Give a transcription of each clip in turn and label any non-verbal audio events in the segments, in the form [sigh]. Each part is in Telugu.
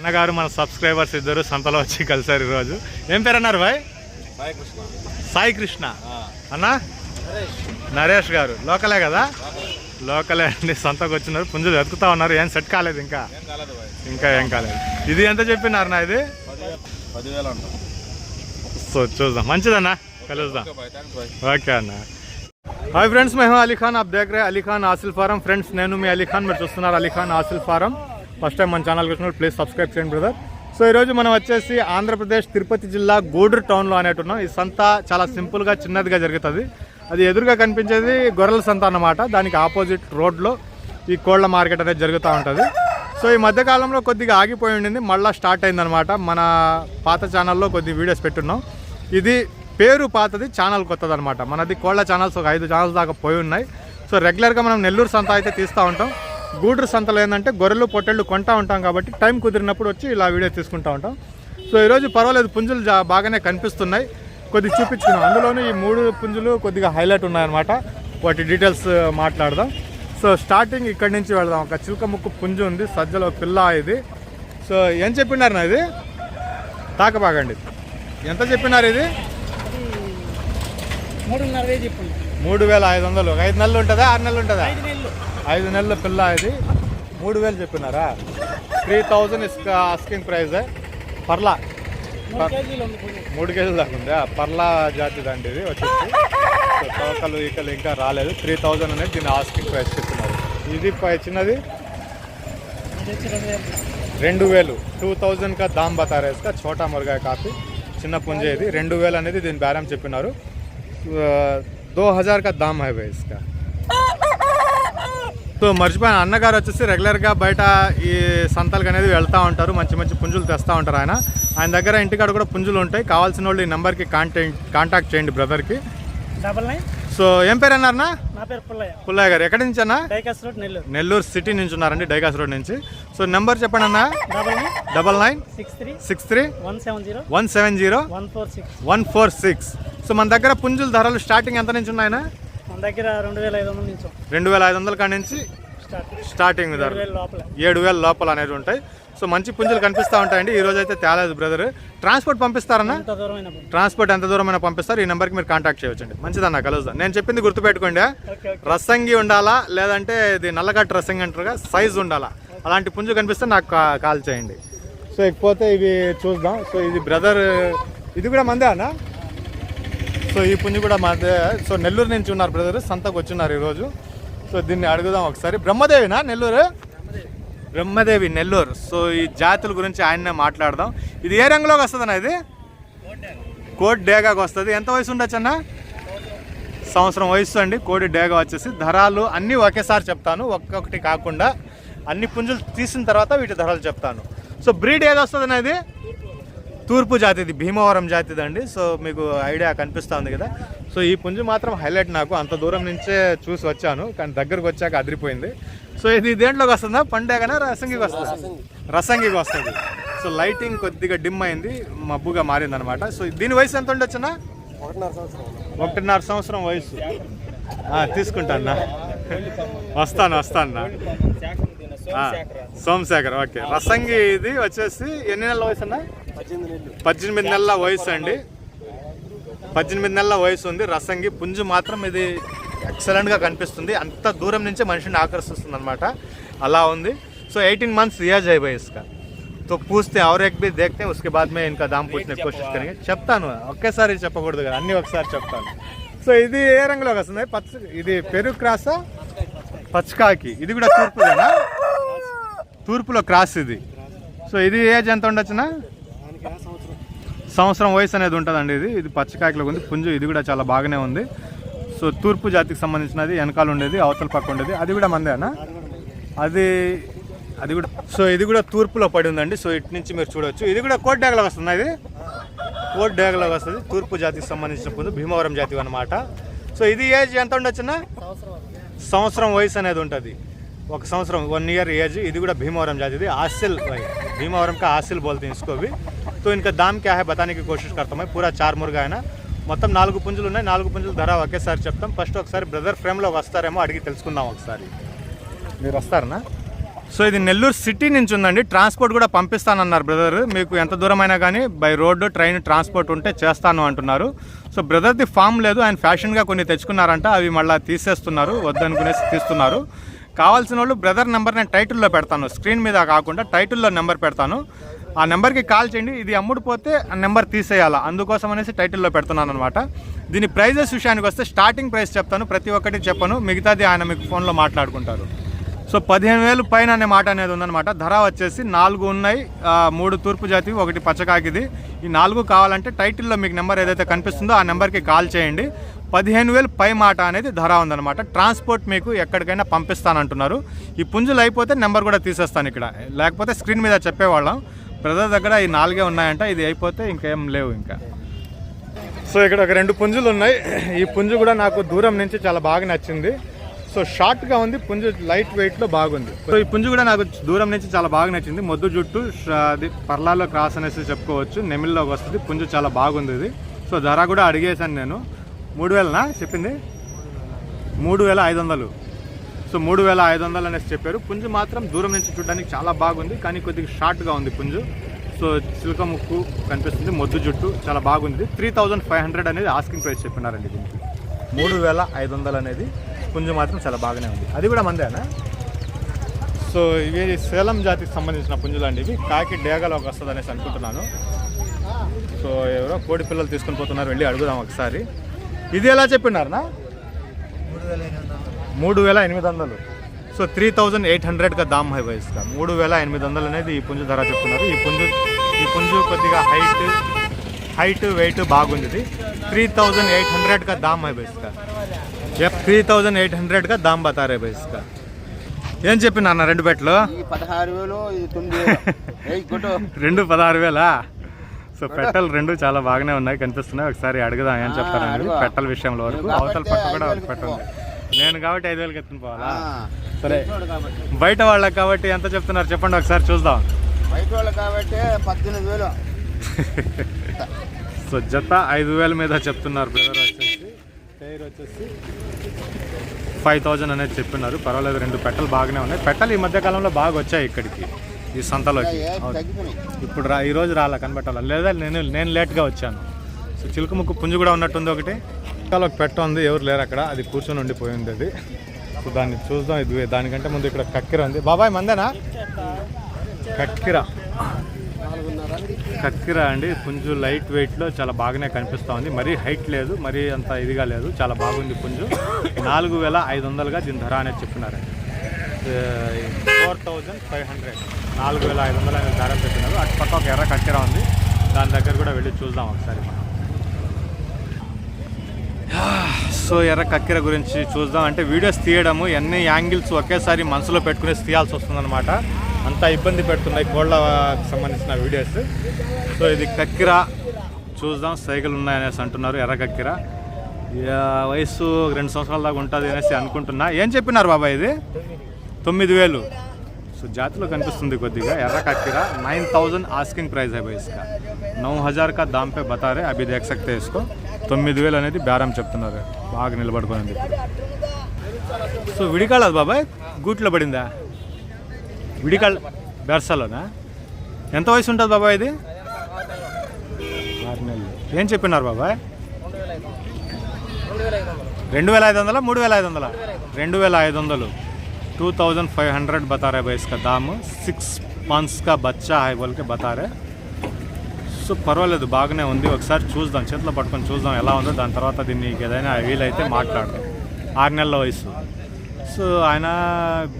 అన్నగారు మన సబ్స్క్రైబర్స్ ఇద్దరు సంతలో వచ్చి కలిసారు ఈరోజు. ఏం పేరు అన్నారు భాయ్? సాయి కృష్ణ. అన్న? నరేష్ గారు. లోకలే కదా? లోకలే అండి సంతకు వచ్చినారు. పుంజులు వెతుకుతా ఉన్నారు. ఏం సెట్ కాలేదు ఇంకా? ఇంకా ఏం కాలేదు. ఇది ఎంత చెప్పినారు నా ఇది సో చూద్దాం. మంచిదన్నా? కలుద్దాం. ఓకే అన్న. హాయ్ ఫ్రెండ్స్ మేము అలీఖాన్ ఆప్ దగ్గరే అలీఖాన్ ఆసిల్ ఫారం. ఫ్రెండ్స్ నేను మీ అలీఖాన్ మీరు చూస్తున్నారు Alikhan Aseel farm. First time మన ఛానల్కి వచ్చినప్పుడు ప్లీజ్ సబ్స్క్రైబ్ చేయండి బ్రదర్. సో ఈరోజు మనం వచ్చేసి ఆంధ్రప్రదేశ్ తిరుపతి జిల్లా గూడూరు టౌన్లో అనేటున్నాం. ఈ సంత చాలా సింపుల్గా చిన్నదిగా జరుగుతుంది. అది ఎదురుగా కనిపించేది గొర్రెల సంత అన్నమాట. దానికి ఆపోజిట్ రోడ్లో ఈ కోళ్ళ మార్కెట్ అనేది జరుగుతూ ఉంటుంది. సో ఈ మధ్యకాలంలో కొద్దిగా ఆగిపోయి ఉండింది. మళ్ళీ స్టార్ట్ అయిందనమాట మన పాత ఛానల్లో కొద్ది వీడియోస్ పెట్టున్నాం. ఇది పేరు పాతది ఛానల్ కొత్తది అనమాట మనది కోళ్ళ ఛానల్స్ ఒక ఐదు ఛానల్స్ దాకా పోయి ఉన్నాయి. సో రెగ్యులర్గా మనం నెల్లూరు సంత అయితే తీస్తూ ఉంటాం. గూడూరు సంతలో ఏంటంటే గొర్రెలు పొట్టెళ్ళు కొంటా ఉంటాం కాబట్టి టైం కుదిరినప్పుడు వచ్చి ఇలా వీడియో తీసుకుంటూ ఉంటాం. సో ఈరోజు పర్వాలేదు పుంజులు బాగానే కనిపిస్తున్నాయి. కొద్దిగా చూపించుకున్నాం అందులోనూ ఈ మూడు పుంజులు కొద్దిగా హైలైట్ ఉన్నాయన్నమాట. వాటి డీటెయిల్స్ మాట్లాడదాం. సో స్టార్టింగ్ ఇక్కడి నుంచి వెళదాం. ఒక చిలుక ముక్కు పుంజు ఉంది. సజ్జలో పిల్ల ఇది. సో ఏం చెప్పినారు నా ఇది? తాకబాగండి ఎంత చెప్పినారు ఇది? మూడు వేల ఐదు వందలు. ఐదు నెలలు ఉంటుందా? ఆరు నెలలు ఉంటుందా? ఐదు నెలలు పిల్ల ఇది. మూడు వేలు చెప్పినారా? Three thousand is asking price పర్లా. మూడు కేజీలు దాకా ఉందా? పర్లా జాతి దండి ఇది వచ్చేసి. తోకలు ఈకలు ఇంకా రాలేదు. త్రీ థౌజండ్ అనేది దీని ఆస్కింగ్ ప్రైస్ చెప్తున్నారు ఇది పై చిన్నది. రెండు వేలు. టూ థౌజండ్ కా దామ్ బతా రే ఇస్కా చోటా మురగా కాఫీ. చిన్న పుంజే ఇది. రెండు వేలు అనేది దీని బేరం చెప్పినారు. దో హై భయ్ ఇస్కా. సో మర్చిపోయిన. అన్నగారు వచ్చేసి రెగ్యులర్గా బయట ఈ సంతలకు అనేది వెళ్తూ ఉంటారు. మంచి మంచి పుంజులు తెస్తూ ఉంటారు ఆయన. ఆయన దగ్గర ఇంటికాడ కూడా పుంజులు ఉంటాయి. కావాల్సిన వాళ్ళు ఈ నెంబర్కి కాంటాక్ట్ కాంటాక్ట్ చేయండి బ్రదర్కి. Double nine. సో ఏం పేరు అన్నారన్నా? నా పేరు పుల్లయ్య. పుల్లయ్య గారు. ఎక్కడి నుంచి అన్నా? Dykes road Nellore. Nellore city నుంచి ఉన్నారండి డైకాస్ రోడ్ నుంచి. సో నెంబర్ చెప్పండి అన్న. Double nine. Double nine. Six three. Six three. One seven zero. One seven zero. One four six. One four six. So మన దగ్గర పుంజుల ధరలు స్టార్టింగ్ ఎంత నుంచి ఉన్నాయన మన దగ్గర రెండు వేల ఐదు వందల నుంచి రెండు వేల ఐదు వందల కాడి నుంచి స్టార్ట్ స్టార్టింగ్ ఏడు వేల లోపల. అనేవి ఉంటాయి. సో మంచి పుంజులు కనిపిస్తూ ఉంటాయండి. ఈ రోజు అయితే తేలేదు బ్రదర్. ట్రాన్స్పోర్ట్ పంపిస్తారన్నా. ట్రాన్స్పోర్ట్ ఎంత దూరమైనా పంపిస్తారు. ఈ నెంబర్కి మీరు కాంటాక్ట్ చేయవచ్చండి మంచిదన్న కలుద్దాం. నేను చెప్పింది గుర్తుపెట్టుకోండి. రసంగి ఉండాలా? లేదంటే ఇది నల్లగట్ట రసంగి అంటారుగా సైజ్ ఉండాలా? అలాంటి పుంజు కనిపిస్తే నాకు కాల్ చేయండి. సో ఇకపోతే ఇవి చూద్దాం. సో ఇది బ్రదర్ ఇది కూడా మందే అన్న సో ఈ పుంజు కూడా మా సో నెల్లూరు నుంచి ఉన్నారు బ్రదర్ సంతకు వచ్చిన్నారు ఈరోజు. సో దీన్ని అడుగుదాం ఒకసారి. బ్రహ్మదేవినా నెల్లూరు? బ్రహ్మదేవి నెల్లూరు. సో ఈ జాతుల గురించి ఆయన్నే మాట్లాడదాం. ఇది ఏ రంగులోకి వస్తుందన్న ఇది? కోడి డేగాకి వస్తుంది. ఎంత వయసు ఉండొచ్చు అన్న? సంవత్సరం వయసు అండి. కోడి డేగా వచ్చేసి ధరలు అన్నీ ఒకేసారి చెప్తాను. ఒక్కొక్కటి కాకుండా అన్ని పుంజులు తీసిన తర్వాత వీటి ధరలు చెప్తాను. సో బ్రీడ్ ఏది వస్తుంది అనేది తూర్పు జాతిది భీమవరం జాతిది అండి సో మీకు ఐడియా కనిపిస్తుంది కదా. సో ఈ పుంజు మాత్రం హైలైట్ నాకు. అంత దూరం నుంచే చూసి వచ్చాను కానీ దగ్గరకు వచ్చాక అదిరిపోయింది. సో ఇది దేంట్లోకి వస్తుందా? పండేగనా రసంగికి వస్తుంది? రసంగికి వస్తుంది. సో లైటింగ్ కొద్దిగా డిమ్ అయింది మబ్బుగా మారింది అనమాట సో దీని వయసు ఎంత ఉండొచ్చునా ఒకటిన్నర సంవత్సరం. వయసు. ఆ, తీసుకుంటానా వస్తాను వస్తాను సోమశేఖర్ ఓకే. రసంగి ఇది వచ్చేసి ఎన్ని నెలల వయసు అన్న పద్దెనిమిది నెలల వయసు అండి పద్దెనిమిది నెలల వయసు ఉంది రసంగి పుంజు మాత్రం ఇది ఎక్సలెంట్గా కనిపిస్తుంది అంత దూరం నుంచే మనిషిని ఆకర్షిస్తుంది అనమాట అలా ఉంది సో एटीन मंथ्स एज है भाई इसका तो पूछते हैं और एक भी देखते हैं उसके बाद में इनका दाम पूछने की कोशिश करेंगे చెప్తాను ఒకేసారి చెప్పకూడదు కదా అన్ని ఒకసారి చెప్తాను సో ఇది ఏ రంగులోకి వస్తుంది పచ్చ ఇది పెరుగు క్రాసా పచ్చకాకి ఇది కూడా తూర్పుదేనా తూర్పులో క్రాస్ ఇది సో ఇది ఏజ్ ఎంత ఉండొచ్చునా సంవత్సరం వయసు అనేది ఉంటుందండి ఇది. ఇది పచ్చకాయకులకు ఉంది. పుంజు ఇది కూడా చాలా బాగానే ఉంది. సో తూర్పు జాతికి సంబంధించినది వెనకాల ఉండేది అవతల పక్క ఉండేది. అది కూడా మందేనా? అది అది కూడా. సో ఇది కూడా తూర్పులో పడి ఉందండి. సో ఇటు నుంచి మీరు చూడవచ్చు ఇది కూడా కోట్ డేగలకు వస్తుంది ఇది? కోట్ డేగలకు వస్తుంది. తూర్పు జాతికి సంబంధించిన పుంజు భీమవరం జాతి అనమాట సో ఇది ఏజ్ ఎంత ఉండొచ్చునా సంవత్సరం వయసు అనేది ఉంటుంది. ఒక సంవత్సరం వన్ ఇయర్ ఏజ్. ఇది కూడా భీమవరం జాతిది. ఆసిల్ భీమవరంకి కా బోల్ తీసుకోవి. तो इनका दाम क्या है बताने की कोशिश करता हूँ मैं पूरा चार मुर्गा है ना మొత్తం నాలుగు పుంజులు ఉన్నాయి నాలుగు పుంజుల ధర ఒకేసారి చెప్తాం ఫస్ట్ ఒకసారి బ్రదర్ ఫ్రేమ్లోకి వస్తారేమో అడిగి తెలుసుకుందాం ఒకసారి మీరు వస్తారనా సో ఇది నెల్లూరు సిటీ నుంచి ఉందండి ట్రాన్స్పోర్ట్ కూడా పంపిస్తానన్నారు బ్రదర్ మీకు ఎంత దూరమైనా కానీ బై రోడ్డు ట్రైన్ ట్రాన్స్పోర్ట్ ఉంటే చేస్తాను అంటున్నారు సో బ్రదర్ది ఫామ్ లేదు ఆయన ఫ్యాషన్గా కొన్ని తెచ్చుకున్నారంట అవి మళ్ళీ తీసేస్తున్నారు వద్దనుకునేసి తీస్తున్నారు కావాల్సిన వాళ్ళు బ్రదర్ నెంబర్ నేను టైటిల్లో పెడతాను స్క్రీన్ మీద కాకుండా టైటిల్లో నెంబర్ పెడతాను ఆ నెంబర్కి కాల్ చేయండి. ఇది అమ్ముడు పోతే ఆ నెంబర్ తీసేయాలా. అందుకోసం అనేసి టైటిల్లో పెడుతున్నాను అనమాట దీని ప్రైజెస్ విషయానికి వస్తే స్టార్టింగ్ ప్రైస్ చెప్తాను. ప్రతి ఒక్కటి చెప్పను. మిగతాది ఆయన మీకు ఫోన్లో మాట్లాడుకుంటారు. సో పదిహేను వేలు పైన అనే మాట అనేది ఉందన్నమాట. ధర వచ్చేసి నాలుగు ఉన్నాయి. మూడు తూర్పు జాతివి ఒకటి పచ్చకాకిది. ఈ నాలుగు కావాలంటే టైటిల్లో మీకు నెంబర్ ఏదైతే కనిపిస్తుందో ఆ నెంబర్కి కాల్ చేయండి. పదిహేను వేలు పై మాట అనేది ధర ఉందన్నమాట. ట్రాన్స్పోర్ట్ మీకు ఎక్కడికైనా పంపిస్తానంటున్నారు. ఈ పుంజులు అయిపోతే నెంబర్ కూడా తీసేస్తాను ఇక్కడ. లేకపోతే స్క్రీన్ మీద చెప్పేవాళ్ళం. బ్రదర్ దగ్గర ఈ నాలుగే ఉన్నాయంట ఇది అయిపోతే ఇంకేం లేవు ఇంకా. సో ఇక్కడ ఒక రెండు పుంజులు ఉన్నాయి. ఈ పుంజు కూడా నాకు దూరం నుంచి చాలా బాగా నచ్చింది. సో షార్ట్గా ఉంది పుంజు లైట్ వెయిట్లో బాగుంది. సో ఈ పుంజు కూడా నాకు దూరం నుంచి చాలా బాగా నచ్చింది. మొద్దు జుట్టు అది పర్లాలో క్రాస్ అనేసి చెప్పుకోవచ్చు. నెమిల్లోకి వస్తుంది పుంజు చాలా బాగుంది ఇది. సో ధర కూడా అడిగేశాను నేను. మూడు వేలనా చెప్పింది? మూడు వేల ఐదు వందలు. సో మూడు వేల ఐదు వందలు అనేసి చెప్పారు. పుంజు మాత్రం దూరం నుంచి చూడడానికి చాలా బాగుంది కానీ కొద్దిగా షార్ట్గా ఉంది పుంజు. సో చిలుక ముక్కు కనిపిస్తుంది మొద్దు జుట్టు చాలా బాగుంది. త్రీ థౌజండ్ ఫైవ్ హండ్రెడ్ అనేది ఆస్కింగ్ ప్రైస్ చెప్పినారండి దీనికి. మూడు వేల ఐదు వందలు అనేది పుంజు మాత్రం చాలా బాగానే ఉంది. అది కూడా మందేనా? సో ఇవి సేలం జాతికి సంబంధించిన పుంజులు అండి ఇవి. కాకి డేగలోకి వస్తుంది అనేసి అనుకుంటున్నాను. సో ఎవరో కోడి పిల్లలు తీసుకొని పోతున్నారు వెళ్ళి అడుగుదాం ఒకసారి. ఇది ఎలా చెప్పినారనా? మూడు వేల ఎనిమిది వందలు. సో త్రీ థౌజండ్ ఎయిట్ హండ్రెడ్గా దామ్ హై వయస్గా మూడు వేల ఎనిమిది వందలు అనేది ఈ పుంజు ధర చెప్తున్నారు. ఈ పుంజు ఈ పుంజు కొద్దిగా హైట్ హైట్ వెయిట్ బాగుంది. ఇది త్రీ థౌజండ్ ఎయిట్ హండ్రెడ్గా దామ్ హై వయస్గా ఎఫ్ త్రీ థౌజండ్ ఎయిట్ హండ్రెడ్గా దామ్ బతారే వయస్గా ఏం చెప్పినా అన్న రెండు బెట్లు? వేలు వేలు. [laughs] రెండు పదహారు వేలా? సో పెట్టలు రెండు చాలా బాగానే ఉన్నాయి. కనిపిస్తున్నాయి. ఒకసారి అడుగుదాం ఏం చెప్తారని. పెట్టల విషయంలో వరకు. అవతల పట్టు కూడా ఐదు నేను కాబట్టి ఐదు వేలకి ఎత్తుని పోవాలా? సరే. బయట వాళ్ళకి కాబట్టి ఎంత చెప్తున్నారు? చెప్పండి ఒకసారి చూద్దాం. బయట వాళ్ళు కాబట్టి పద్దెనిమిది వేలు. [laughs] సో జత ఐదు వేల మీద చెప్తున్నారు బ్రదర్ వచ్చేసి. టైర్ వచ్చేసి ఫైవ్ థౌజండ్ అనేది చెప్తున్నారు పర్వాలేదు రెండు పెట్టలు బాగానే ఉన్నాయి. పెట్టలు ఈ మధ్య కాలంలో బాగా వచ్చాయి ఇక్కడికి ఈ సంతలోకి. ఇప్పుడు రా ఈ రోజు రాలా కనబట్టాలా? లేదా నేను నేను లేట్గా వచ్చాను. సో చిలుక ముక్కు పుంజు కూడా ఉన్నట్టుంది ఒకటి. పక్కలో ఒక పెట్ట ఉంది ఎవరు లేరు అక్కడ. అది కూర్చొని ఉండిపోయింది అది సో దాన్ని చూద్దాం. ఇది దానికంటే ముందు ఇక్కడ కక్కిర ఉంది. బాబాయ్ మందేనా? కక్కిర. కక్కిర అండి. పుంజు లైట్ వెయిట్లో చాలా బాగానే కనిపిస్తూ ఉంది. మరీ హైట్ లేదు మరీ అంత ఇదిగా లేదు. చాలా బాగుంది పుంజు. నాలుగు వేల ఐదు వందలుగా దీని ధర అనేది చెప్పినారండి ఫోర్ థౌజండ్ ఫైవ్ హండ్రెడ్ నాలుగు వేల ఐదు వందలు అనేది ధర చెప్పినారు అటు పక్క ఒక ఎర్ర కక్కిర ఉంది. దాని దగ్గర కూడా వెళ్ళి చూద్దాం ఒకసారి మనం. సో ఎర్ర కక్కెర గురించి చూద్దాం అంటే వీడియోస్ తీయడము ఎన్ని యాంగిల్స్ ఒకేసారి మనసులో పెట్టుకునేసి తీయాల్సి వస్తుందన్నమాట అంతా ఇబ్బంది పెడుతున్నాయి కోళ్ళకి సంబంధించిన వీడియోస్ సో ఇది కక్కిర చూద్దాం సైకిల్ ఉన్నాయనేసి అంటున్నారు ఎర్ర కక్కిర యా, వయసు రెండు సంవత్సరాల దాకా ఉంటుంది అనేసి అనుకుంటున్నా ఏం చెప్పినారు బాబాయ్ ఇది తొమ్మిది వేలు సో జాతిలో కనిపిస్తుంది కొద్దిగా ఎర్ర కక్కిర नाइन थाउजेंड आस्किंग प्राइस है भाई इसका नौ हज़ार का दाम पे बता रहे अभी देख सकते हैं इसको తొమ్మిది వేలు అనేది బేరం చెప్తున్నారు బాగా నిలబడుకునేది ఇప్పుడు సో విడికాళ్ళది బాబాయ్ గూట్లో పడిందా విడికాళ్ళ బెర్సలోనా ఎంత వయసు ఉంటుంది బాబాయ్ ఇది ఆరు నెలలు ఏం చెప్పినారు బాబాయ్ రెండు వేల ఐదు వందల మూడు వేల ఐదు వందల రెండు వేల ఐదు వందలు टू थाउजेंड फाइव हंड्रेड बता रहे भाई इसका दाम సిక్స్ మంత్స్ కా బచ్చా హై బోల్కే బతా రే సో పర్వాలేదు బాగానే ఉంది. ఒకసారి చూద్దాం చేతిలో పట్టుకొని చూద్దాం ఎలా ఉందో. దాని తర్వాత దీన్ని ఏదైనా వీలైతే మాట్లాడతాం. ఆరు నెలల వయసు. సో ఆయన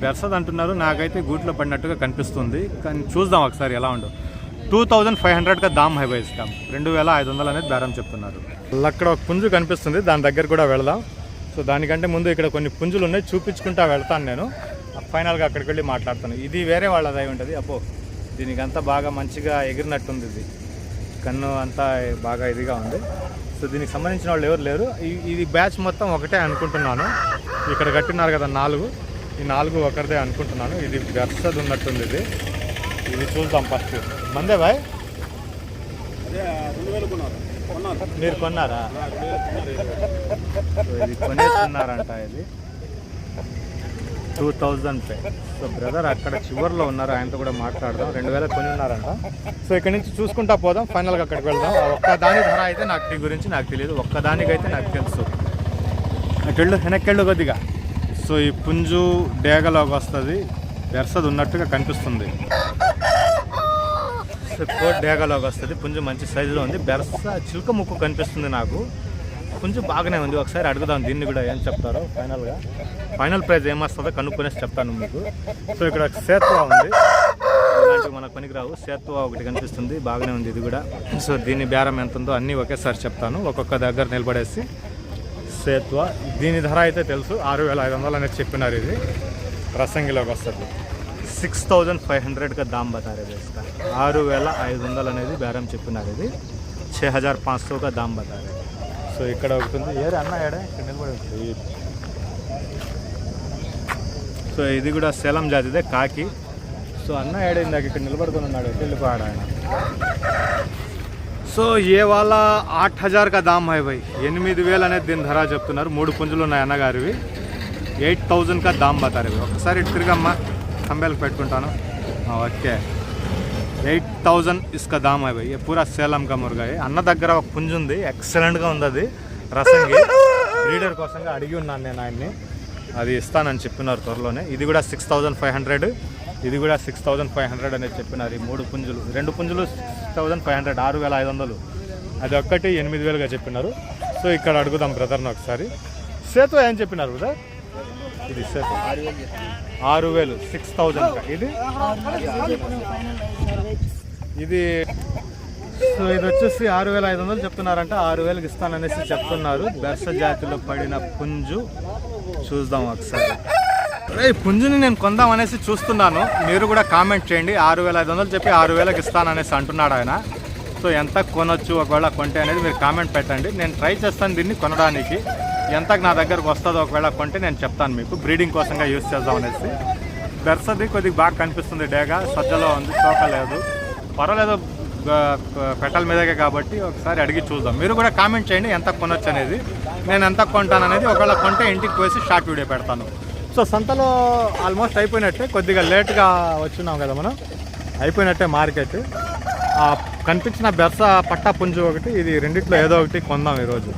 బెర్సద్ అంటున్నారు నాకైతే గూట్లో పడినట్టుగా కనిపిస్తుంది. కానీ చూద్దాం ఒకసారి ఎలా ఉండో టూ థౌజండ్ ఫైవ్ హండ్రెడ్గా దామ్ హై ఇస్తాం. రెండు వేల ఐదు వందలు అనేది బేరం చెప్తున్నారు. అక్కడ ఒక పుంజు కనిపిస్తుంది దాని దగ్గర కూడా వెళదాం. సో దానికంటే ముందు ఇక్కడ కొన్ని పుంజులు ఉన్నాయి చూపించుకుంటా వెళ్తాను నేను. ఫైనల్గా అక్కడికి వెళ్ళి మాట్లాడతాను. ఇది వేరే వాళ్ళది అయి ఉంటుంది. అపో దీనికి అంతా బాగా మంచిగా ఎగిరినట్టుంది ఇది. కన్ను అంతా బాగా ఇదిగా ఉంది. సో దీనికి సంబంధించిన వాళ్ళు ఎవరు లేరు. ఇది బ్యాచ్ మొత్తం ఒకటే అనుకుంటున్నాను. ఇక్కడ కట్టినారు కదా నాలుగు. ఈ నాలుగు ఒకరిదే అనుకుంటున్నాను. ఇది గర్సది ఉన్నట్టుంది ఇది. ఇది చూద్దాం ఫస్ట్. మందే బాయ్. మీరు కొన్నారా? ఇది కొనేస్తున్నారంట ఇది. Two thousand pay. So brother అక్కడ చివర్లో ఉన్నారు ఆయనతో కూడా మాట్లాడదాం. రెండు వేల కొని ఉన్నారంట సో ఇక్కడ నుంచి చూసుకుంటా పోదాం ఫైనల్గా అక్కడికి వెళ్దాం. ఒక్కదాని ధర అయితే నాకు దీని గురించి నాకు తెలియదు. ఒక్కదానికైతే నాకు తెలుసు. అటెళ్ళు వెనక్కెళ్ళు కొద్దిగా. సో ఈ పుంజు డేగలోకి వస్తుంది. వెరసది ఉన్నట్టుగా కనిపిస్తుంది. సో కోట్ డేగలోకి వస్తుంది. పుంజు మంచి సైజులో ఉంది. బెరస చిలుక ముక్కు కనిపిస్తుంది నాకు. పుంజు బాగానే ఉంది ఒకసారి అడుగుదాం దీన్ని కూడా ఏం చెప్తారో ఫైనల్గా ఫైనల్ ప్రైస్ ఏమొస్తుందో కనుక్కొనేసి చెప్తాను మీకు సో ఇక్కడ సేత్వా ఉంది ఇలాంటివి మనకు పనికిరావు సేత్వా ఒకటి కనిపిస్తుంది బాగానే ఉంది ఇది కూడా సో దీని బేరం ఎంత ఉందో అన్నీ ఒకేసారి చెప్తాను ఒక్కొక్క దగ్గర నిలబడేసి సేత్వా దీని ధర అయితే తెలుసు ఆరు వేల ఐదు వందలు అనేది చెప్పినారు ఇది రసంగిలోకి వస్తుంది సిక్స్ థౌజండ్ ఫైవ్ హండ్రెడ్గా దామ్ బతా रहे इसका ఆరు వేల ఐదు వందలు అనేది బేరం చెప్పినారు ఇది छः हज़ार पाँच सौ का दाम बता रहे సో ఇక్కడ ఒకటి ఉంది. ఏరే అన్న ఏడే ఇక్కడ నిలబడి. ఈ- సో ఇది కూడా సేలం జాతిదే కాకి. సో అన్న ఏడే ఇందాక ఇక్కడ నిలబడుకొని ఉన్నాడు. వెళ్ళిపోయాడు ఆయన? సో ఏ వాళ్ళ ఆట్ హజార్ కా దామ్ హై భాయ్ ఎనిమిది వేలు అనేది దీని ధర చెప్తున్నారు. మూడు పుంజులు ఉన్నాయి అన్నగారివి. ఎయిట్ థౌజండ్ కా దామ్ బతారు ఇవి ఒకసారి ఇటు తిరిగమ్మా. కంబేలకు పెట్టుకుంటాను. ఓకే. ఎయిట్ థౌజండ్ ఇసుక దామ్ అవి పూరా సేలం కా అన్న దగ్గర ఒక పుంజు ఉంది. ఎక్సలెంట్గా ఉంది అది. రసంగి. బ్రీడర్ కోసంగా అడిగి ఉన్నాను నేను ఆయన్ని. అది ఇస్తానని చెప్పినారు త్వరలోనే. ఇది కూడా సిక్స్ థౌజండ్ ఫైవ్ హండ్రెడ్ ఇది కూడా సిక్స్ థౌజండ్ ఫైవ్ హండ్రెడ్ అనేది చెప్పినారు ఈ మూడు పుంజులు. రెండు పుంజులు సిక్స్ థౌజండ్ ఫైవ్ హండ్రెడ్ ఆరు వేల ఐదు వందలు. అది ఒక్కటి ఎనిమిది వేలుగా చెప్పినారు. సో ఇక్కడ అడుగుదాం బ్రదర్ని ఒకసారి. సేతు ఏం చెప్పినారు బ్రదర్? ఇది సెట్ ఆరు వేలు సిక్స్ థౌజండ్ ఇది? ఇది సో ఇది వచ్చేసి ఆరు వేల ఐదు వందలు చెప్తున్నారంట. ఆరు వేలకు ఇస్తాననేసి చెప్తున్నారు. బెర్స జాతిలో పడిన పుంజు చూద్దాం ఒకసారి. రే పుంజుని నేను కొందాం అనేసి చూస్తున్నాను. మీరు కూడా కామెంట్ చేయండి. ఆరు వేల ఐదు వందలు చెప్పి ఆరు వేలకు ఇస్తాననేసి అంటున్నాడు ఆయన. సో ఎంత కొనొచ్చు ఒకవేళ కొంటే అనేది మీరు కామెంట్ పెట్టండి. నేను ట్రై చేస్తాను దీన్ని కొనడానికి. ఎంతకు నా దగ్గరకు వస్తుందో ఒకవేళ కొంటే నేను చెప్తాను మీకు. బ్రీడింగ్ కోసంగా యూస్ చేద్దాం అనేసి. బెర్సది కొద్దిగా బాగా కనిపిస్తుంది డేగా. సజ్జలో ఉంది తోక లేదు. పర్వాలేదు పెట్టల మీదకే కాబట్టి ఒకసారి అడిగి చూద్దాం. మీరు కూడా కామెంట్ చేయండి ఎంత కొనొచ్చు అనేది. నేను ఎంత కొంటాను అనేది ఒకవేళ కొంటే ఇంటికి పోసి షార్ట్ వీడియో పెడతాను. సో సంతలో ఆల్మోస్ట్ అయిపోయినట్టే. కొద్దిగా లేట్గా వచ్చినాం కదా మనం. అయిపోయినట్టే మార్కెట్. కనిపించిన బెర్స పట్టా పుంజు ఒకటి ఇది రెండిట్లో ఏదో ఒకటి కొందాం ఈరోజు.